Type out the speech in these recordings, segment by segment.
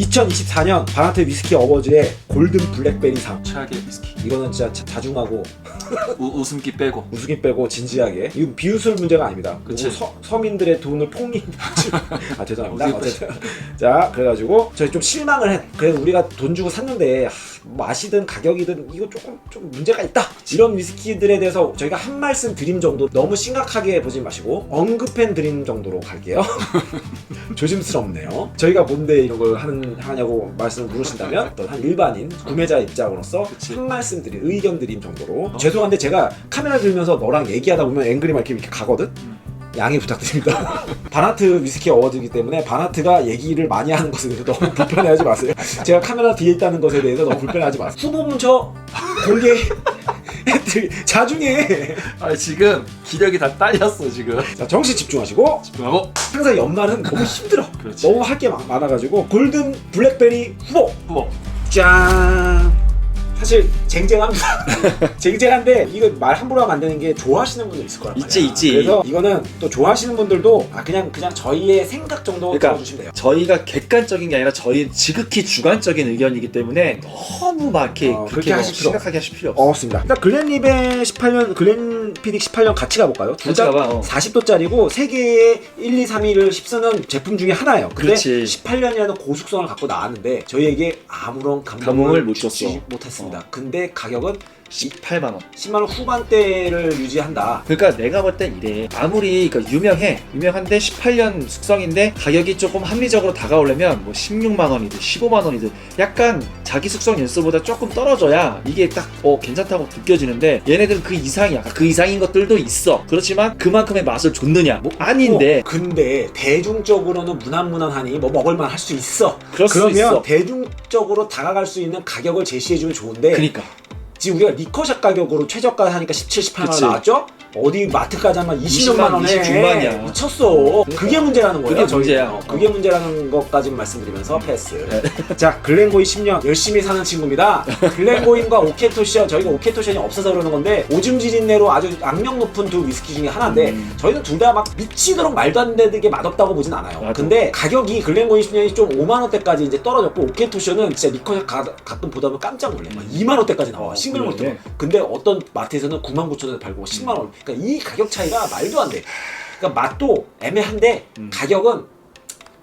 2024년 바나트 위스키 어워즈의 골든 블랙베리상 최악의 위스키. 이거는 진짜 자- 자중하고 우, 웃음기 빼고. 우스기 빼고 진지하게. 이거 비웃을 문제가 아닙니다. 그치. 그리고 서, 서민들의 돈을 폭리 아 죄송합니다. 어디 어쨌든. 자 그래가지고 저희 좀 실망을 해 그래서 우리가 돈 주고 샀는데 하, 맛이든 가격이든 이거 조금 좀 문제가 있다. 이런 위스키들에 대해서 저희가 한 말씀 드림 정도 너무 심각하게 보지 마시고 언급해 드림 정도로 갈게요. 조심스럽네요. 저희가 뭔데 이런 걸 하는, 하냐고 말씀을 물으신다면 어떤 한 일반인 구매자 입장으로서 그치. 한 말씀 드림 의견 드림 정도로 죄송한데 제가 카메라 들면서 너랑 얘기하다 보면 앵그리 마이크 이렇게 가거든 양해 부탁드립니다. 바나트 위스키 어워드이기 때문에 바나트가 얘기를 많이 하는 것에 대해서 너무 불편해하지 마세요. 제가 카메라 뒤에 있다는 것에 대해서 너무 불편해하지 마세요. 후보 문서 공개 자중해. 아 지금 기력이 다 딸렸어 지금. 자 정신 집중하시고 집중하고. 항상 연말은 너무 힘들어. 그렇지. 너무 할 게 많아가지고 골든 블랙베리 후보 후보. 짠. 사실 쟁쟁합니다. 쟁쟁한데 이거 말 함부로 하면 안 되는 게 좋아하시는 분들 있을 거란 말이야. 있지, 있지. 그래서 이거는 또 좋아하시는 분들도 아 그냥 그냥 저희의 생각 정도 그러니까 들어주시면 돼요. 저희가 객관적인 게 아니라 저희 지극히 주관적인 의견이기 때문에 너무 막 이렇게 어, 그렇게 그렇게 뭐 하실 필요 심각하게 하실 필요 없어. 없습니다. 일단 글렌립의 18년 글렌 피딕 18년 같이 가볼까요? 같이 가봐, 어. 40도짜리고 세 개의 1, 2, 3위를 휩쓰는 제품 중에 하나예요. 근데 그렇지. 18년이라는 고숙성을 갖고 나왔는데 저희에게 아무런 감동을, 감흥을 못 주지 줬어. 못했습니다. 근데 가격은 18만 원. 10만 원 후반대를 유지한다. 그러니까 내가 볼 땐 이래. 아무리 그러니까 유명해. 유명한데 18년 숙성인데 가격이 조금 합리적으로 다가오려면 뭐 16만 원이든 15만 원이든 약간 자기 숙성 연수보다 조금 떨어져야 이게 딱 어 괜찮다고 느껴지는데 얘네들은 그 이상이야. 그 이상인 것들도 있어. 그렇지만 그만큼의 맛을 줬느냐? 뭐 아닌데 어, 근데 대중적으로는 무난무난하니 뭐 먹을만 할 수 있어. 그러면 있어. 대중적으로 다가갈 수 있는 가격을 제시해주면 좋은데 그니까 지금 우리가 리커샷 가격으로 최저가 하니까 17, 18만 원. 나왔죠? 어디 마트까지 하면 20몇만 20만, 원에 20 중반이야. 미쳤어. 그게 문제라는 거예요. 그게. 문제야. 어, 그게 문제라는 것까지 말씀드리면서 패스. 네. 자, 글렌고이 10년 열심히 사는 친구입니다. 글렌고인과 오케토시아 저희가 오케토시아이 없어서 그러는 건데 오줌 지린내로 아주 악명 높은 두 위스키 중에 하나인데 음. 저희는 둘 다 막 미치도록 말도 안 되게 맛없다고 보진 않아요. 맞아. 근데 가격이 글렌고이 10년이 좀 5만 원대까지 이제 떨어졌고 오케토시아는 진짜 리커샷 가, 가끔 보다 보면 깜짝 놀래. 막 2만 원대까지 나와. 어, 싱글. 몰트가. 근데 어떤 마트에서는 9만 9천 원에 팔고 10만 원. 그러니까 이 가격 차이가 말도 안 돼. 그러니까 맛도 애매한데 음. 가격은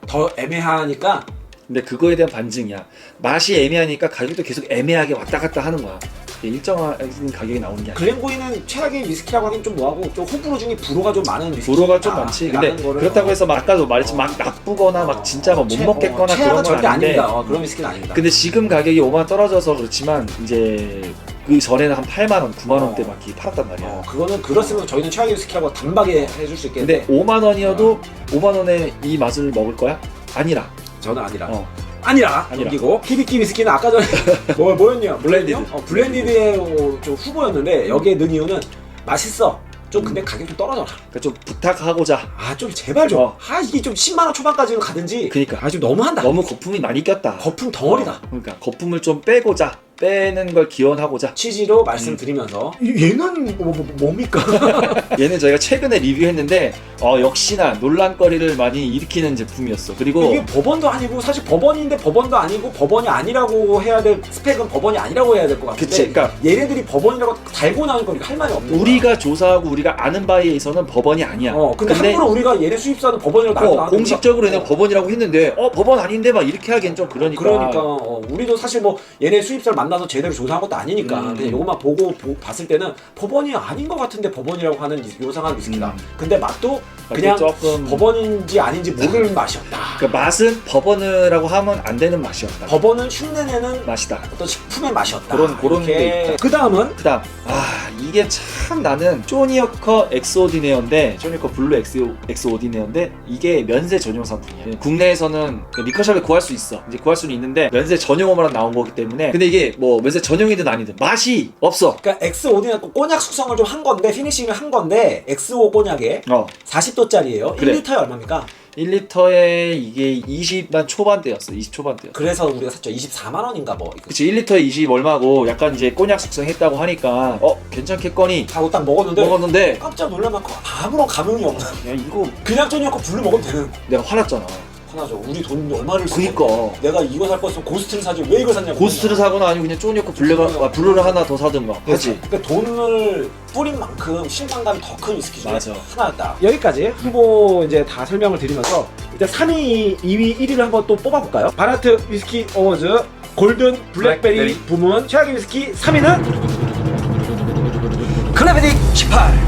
더 애매하니까 근데 그거에 대한 반증이야. 맛이 애매하니까 가격도 계속 애매하게 왔다 갔다 하는 거야. 일정한 가격이 나오는 게 아니야. 글렌고이는 최악의 위스키라고 하긴 좀 뭐하고 좀 호불호 중에 불호가 좀 많은 위스키. 도로가 좀 많지. 근데 그렇다고 해서 막 아까도 말했지만 막 나쁘거나 막 진짜 막못 먹겠거나 그런 건 아닌데. 어, 그런 위스키는 아닙니다. 근데 지금 가격이 5만 원 떨어져서 그렇지만 이제 그 전에는 한 8만 원, 9만 원대 막 이렇게 팔았단 말이야. 어, 그거는 그렇으면 저희는 최악의 위스키라고 단박에 해줄 수 있겠는데 근데 5만 원이어도 5만 원에 이 맛을 먹을 거야? 아니라. 저는 아니라. 어. 아니라 아니라. 넘기고 히비키 위스키는 아까 전에 뭐 뭐였냐 블렌디드. 어, 블렌디드의 어, 좀 후보였는데 여기에 넣은 이유는 맛있어 좀 근데 음. 가격 좀 떨어져라 그러니까 좀 부탁하고자. 아 좀 제발 좀 어. 아 이게 좀 10만 원 초반까지는 가든지 그니까. 아 지금 너무한다 너무 거품이 많이 꼈다. 거품 덩어리다 어, 그러니까 거품을 좀 빼고자. 빼는 걸 기원하고자. 취지로 말씀드리면서 얘는 뭐, 뭐, 뭡니까 얘는 저희가 최근에 리뷰했는데 어, 역시나 논란거리를 많이 일으키는 제품이었어. 그리고 이게 법원도 아니고 사실 법원인데 법원도 아니고 법원이 아니라고 해야 될 스펙은 법원이 아니라고 해야 될 것 같은데 그치, 그러니까 얘네들이 법원이라고 달고 나온 거니까 할 말이 없는 거야. 우리가 조사하고 우리가 아는 바에 있어서는 법원이 아니야. 어 근데, 함부로 우리가 얘네 수입사는 법원이라고 달고 어, 공식적으로 우리가- 얘네 법원이라고 했는데 어 법원 아닌데 막 이렇게 하기엔 좀 그러니까. 그러니까 어, 우리도 사실 뭐 얘네 수입사를 만나서 제대로 조사한 것도 아니니까 음. 그냥 이것만 보고 보- 봤을 때는 법원이 아닌 것 같은데 법원이라고 하는 이- 요상한 위스키다. 음. 근데 맛도 맛도 그냥 조금 법원인지 아닌지 모를 맛이었다. 그 맛은 법원이라고 하면 안 되는 맛이었다. 법원은 흉내내는 맛이다. 어떤 식품의 맛이었다. 그런- 그런 게 있다. 그 다음은 그다음 아 이게 참 나는 쪼니어커 엑스오디네어인데 쪼니어커 블루 엑스 엑스오디네어인데 이게 면세 전용 상품이야. 국내에서는 그 리커샵에 구할 수 있어. 이제 구할 수는 있는데 면세 전용으로만 나온 거기 때문에 근데 이게 뭐 면세 전용이든 아니든 맛이 없어. 그러니까 X5는 꼬냑 숙성을 좀 한 건데 피니싱을 한 건데 X5 꼬냑에 어 40도짜리예요. 그래. 1리터에 얼마입니까? 1리터에 이게 20만 초반대였어. 20 초반대였어. 그래서 우리가 샀죠. 24만 원인가 뭐. 이거. 그치 1리터에 20 얼마고 약간 이제 꼬냑 숙성했다고 하니까 어 괜찮겠거니 하고 딱 먹었는데 먹었는데 깜짝 놀라면 아무런 감흥이 없는 야 이거 그냥 쪼니어커 블루 먹으면 되는 내가 화났잖아. 화나죠. 우리 돈 얼마를 쓰고 그니까 내가 이거 살 거였으면 고스트를 사지 왜 이걸 샀냐고. 고스트를 사거나 아니면 그냥 쪼니어코 블랙 아, 블루를 하나 더 사든가 하지 그러니까 돈을 뿌린 만큼 실망감이 더 큰 위스키 중에 맞아. 하나였다. 여기까지 후보 이제 다 설명을 드리면서 일단 3위, 2위, 1위를 한번 또 뽑아볼까요? 바나트 위스키 어워즈 골든 블랙베리 블랙베리. 부문 최악의 위스키 3위는 클레베딕 18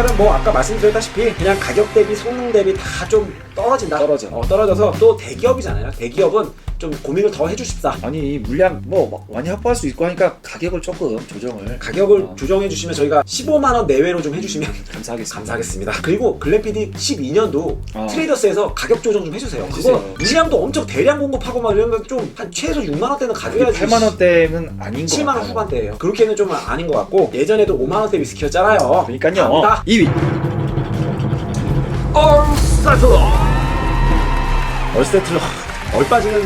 일단은 뭐 아까 말씀드렸다시피 그냥 가격 대비 성능 대비 다 좀 떨어진다. 떨어져. 어, 떨어져서 또 대기업이잖아요. 대기업은 좀 고민을 더 해주십사. 아니 물량 뭐 많이 확보할 수 있고 하니까 가격을 조금 조정을 가격을 어. 조정해 주시면 저희가 15만 원 내외로 좀 해주시면 감사하겠습니다 감사하겠습니다. 그리고 글래피딕 12년도 어. 트레이더스에서 가격 조정 좀 해주세요. 해주세요. 그거 물량도 엄청 대량 공급하고 막 이런 거좀한 최소 6만 원대는 가져야지. 8만 원대는 아닌 거 7만 원 같아요. 후반대예요. 그렇게는 좀 아닌 것 같고 예전에도 5만 원대 위스키였잖아요. 그러니까요 갑니다. 2위 얼스타트 얼스타트를 얼빠지는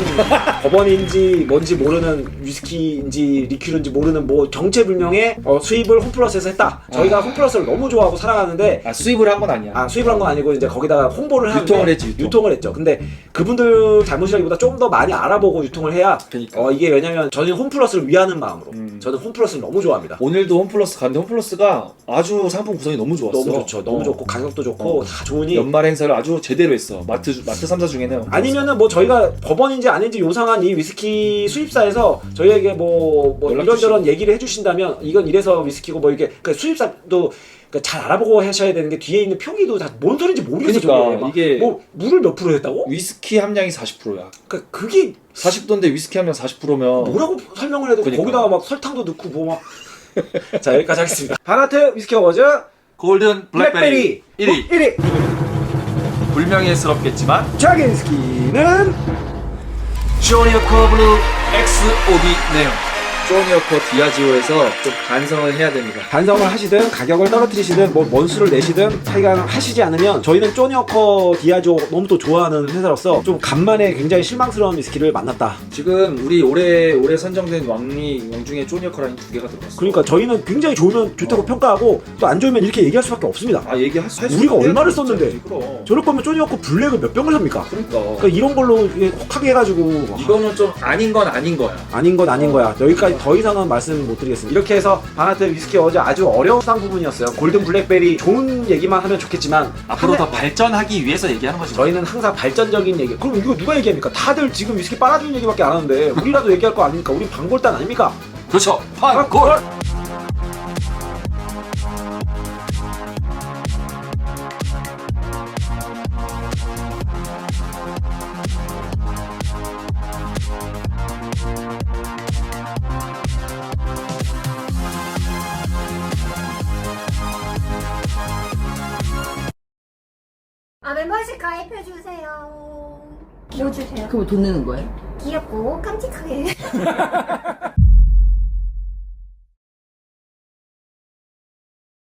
법원인지 뭔지 모르는 위스키인지 리큐르인지 모르는 뭐 정체불명의 어, 수입을 홈플러스에서 했다. 저희가 홈플러스를 너무 좋아하고 사랑하는데 아 수입을 한 건 아니야 아 수입을 한 건 아니고 이제 거기다가 홍보를 하는데 유통을 했지, 유통. 을 했죠. 근데 그분들 잘못이라기보다 좀 더 많이 알아보고 유통을 해야 그러니까. 어 이게 왜냐면 저는 홈플러스를 위하는 마음으로 음. 저는 홈플러스를 너무 좋아합니다. 오늘도 홈플러스 갔는데 홈플러스가 아주 상품 구성이 너무 좋았어 너무 좋죠. 너무 어. 좋고 가격도 좋고 어. 다 좋으니 연말 행사를 아주 제대로 했어 마트 마트 3사 중에는 아니면은 뭐 저희가 법원인지 아닌지 요상한 이 위스키 수입사에서 저희에게 뭐, 뭐 연락 이런저런 얘기를 해주신다면 이건 이래서 위스키고 뭐 이게 그 수입사도 그잘 알아보고 하셔야 되는 게 뒤에 있는 표기도 다 뭔 소리인지 모르겠어 그러니까 이게- 뭐 물을 몇 프로 했다고? 위스키 함량이 40%야 그러니까 그게 40도인데 위스키 함량 40%면 뭐라고 설명을 해도 그러니까. 거기다가 막 설탕도 넣고 뭐 막. 자 여기까지 하겠습니다. 바나트 위스키 어워즈 골든 블랙베리 1위 1위 불명예스럽겠지만 최악의 위스키는 쇼니어커 블루 XOB 네온 쪼니어코 디아지오에서 좀 반성을 해야 됩니다 반성을 하시든 가격을 떨어뜨리시든 뭐 원수를 내시든 하여간 하시지 않으면 저희는 쪼니어커 디아조 너무 또 좋아하는 회사로서 좀 간만에 굉장히 실망스러운 위스키를 만났다. 지금 우리 올해 올해 선정된 왕리 왕 중에 쪼니어코라는 두 개가 들어갔어 그러니까 저희는 굉장히 좋으면 좋다고 평가하고 또 안 좋으면 이렇게 얘기할 수밖에 없습니다. 아 얘기할 수 우리가 얼마를 썼는데? 그럼 저럴 거면 쪼니어커 블랙을 몇 병을 삽니까? 그러니까 그러니까 이런 걸로 혹하게 해가지고 이거는 좀 아닌 건 아닌 거야 아닌 건 아닌 거야. 여기까지 더 이상은 말씀 못 드리겠습니다. 이렇게 해서 바나트 위스키 어제 아주 어려운 수상 부분이었어요. 골든 블랙베리 좋은 얘기만 하면 좋겠지만 앞으로 더 발전하기 위해서 얘기하는 거지 저희는 항상 발전적인 얘기. 그럼 이거 누가 얘기합니까? 다들 지금 위스키 빨아주는 얘기밖에 안 하는데 우리라도 얘기할 거 아닙니까? 우리 방골단 아닙니까? 그렇죠 판골 아 멤버십 가입해주세요. 뭐 주세요? 그럼 돈 내는 거예요? 귀엽고 깜찍하게.